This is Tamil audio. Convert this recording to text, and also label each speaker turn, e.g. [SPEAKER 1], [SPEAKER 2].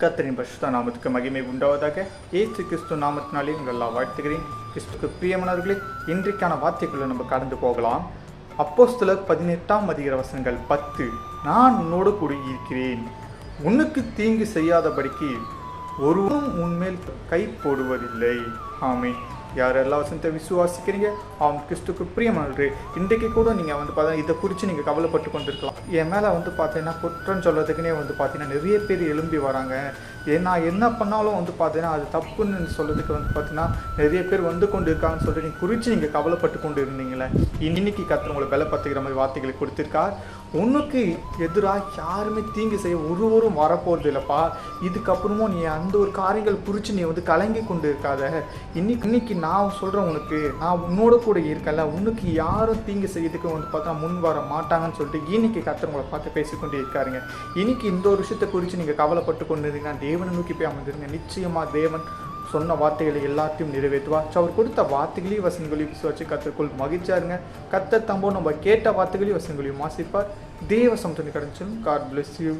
[SPEAKER 1] கத்தரின் பரிசுத்த நாமத்துக்கு மகிமை உண்டாவதாக. ஏசு கிறிஸ்து நாமத்தினாலே உங்கள் எல்லாம் வாழ்த்துகிறேன். கிறிஸ்துக்கு பிரியமானவர்களே இன்றைக்கான வார்த்தைக்குள்ளே நம்ம கடந்து போகலாம். அப்போஸ்தலர் பதினெட்டாம் அதிகார வசனங்கள் பத்து. நான் உன்னோடு கூட இருக்கிறேன். உனக்கு தீங்கு செய்யாதபடிக்கு ஒருவரும் உன்மேல் கை போடுவதில்லை. ஆமே. யாரெல்லாம் வசனத்தை விசுவாசிக்கிறீங்க அவன் கிறிஸ்துக்கு பிரியமானது இன்றைக்கு கூட நீங்கள் வந்து பார்த்தா இதை குறித்து நீங்கள் கவலைப்பட்டு கொண்டிருக்கலாம். என் மேலே வந்து பார்த்தீங்கன்னா குற்றம் சொல்கிறதுக்குனே வந்து பார்த்தீங்கன்னா நிறைய பேர் எழும்பி வராங்க. ஏன் நான் என்ன பண்ணாலும் வந்து பார்த்தீங்கன்னா அது தப்புன்னு சொல்கிறதுக்கு வந்து பார்த்தீங்கன்னா நிறைய பேர் வந்து கொண்டு இருக்காங்கன்னு சொல்லிட்டு நீங்கள் குறித்து நீங்கள் கவலைப்பட்டு கொண்டு இருந்தீங்களே இன்னைக்கு கற்று உங்களை பலப்படுத்துகிற மாதிரி வார்த்தைகளை கொடுத்துருக்கார். உனக்கு எதிராக யாருமே தீங்கு செய்ய ஒருவரும் வரப்போகிறது இல்லைப்பா இதுக்கப்புறமும் நீ அந்த ஒரு காரியங்கள் குறித்து நீ வந்து கலங்கி கொண்டு இருக்காத இன்னைக்கு இன்னைக்கு நான் சொல்கிறேன் உனக்கு நான் உன்னோட கூட இருக்கல உனக்கு யாரும் தீங்கு செய்யறதுக்கு வந்து பார்த்தா முன் வர மாட்டாங்கன்னு சொல்லிட்டு இன்னைக்கு கத்தர் உங்களை பார்த்து பேசிக்கொண்டே இருக்காருங்க. இன்னைக்கு இந்த ஒரு விஷயத்தை குறித்து நீங்கள் கவலைப்பட்டு கொண்டு இருந்தீங்கன்னா தேவனை நோக்கி போய் அமர்ந்துருங்க. நிச்சயமாக தேவன் சொன்ன வார்த்தைகளை எல்லாத்தையும் நிறைவேற்றுவா அவர் கொடுத்த வார்த்தைகளையும் வசனங்களையும் விசுவாச்சு கத்திற்குள் மகிழ்ச்சியாருங்க. கத்த தம்போ நம்ம கேட்ட வார்த்தைகளையும் வசனங்களையும் வாசிப்பார். தேவ சமத்துணி கிடைச்சும் காட் bless யூ